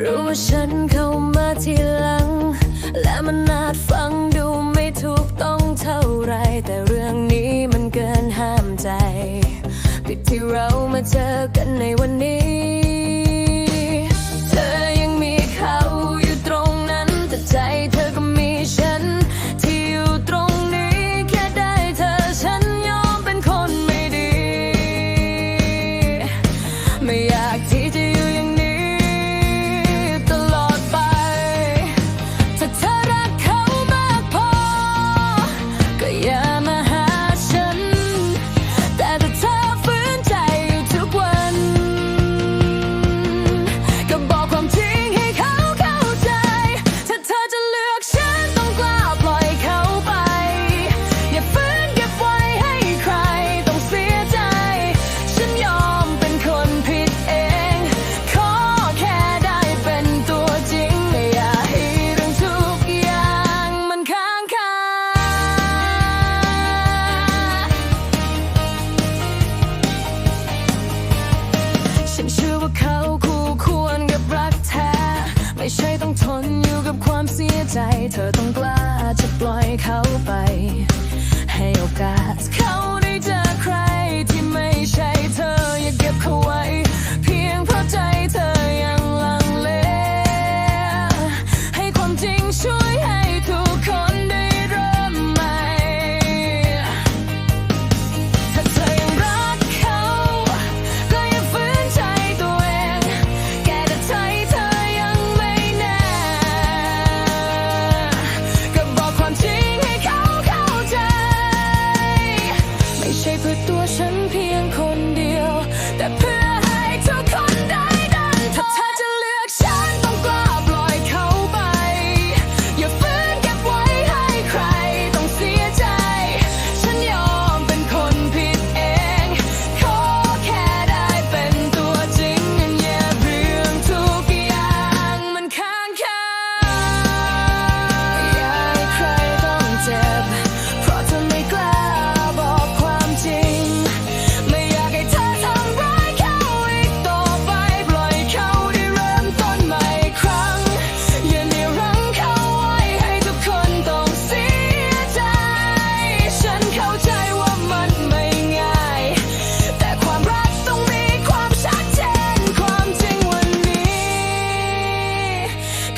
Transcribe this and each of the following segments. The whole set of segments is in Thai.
รู้ว่าฉันเข้ามาทีหลัง และมันอาจฟังดูไม่ถูกต้องเท่าไร แต่เรื่องนี้มันเกินห้ามใจ ผิดที่เรามาเจอกันในวันนี้ เธอยังมีเขาอยู่ตรงนั้น แต่ใจเธอก็มีฉัน ที่อยู่ตรงนี้ แค่ได้เธอฉันยอมเป็นคนไม่ดี ไม่อยากที่ ใช่ต้องทนอยู่กับความเสียใจ เธอต้องกล้าจะปล่อยเขาไป ให้โอกาสเขา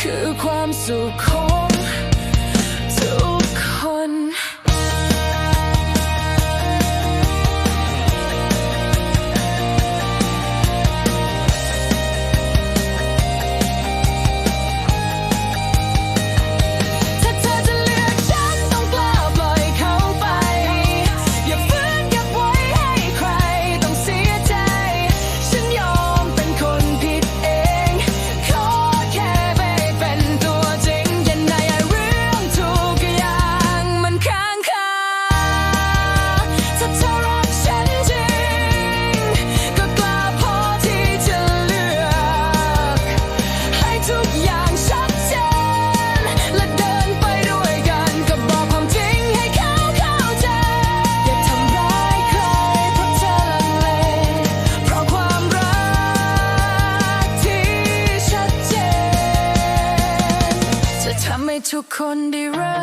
คือความสุขของ Sekunde run.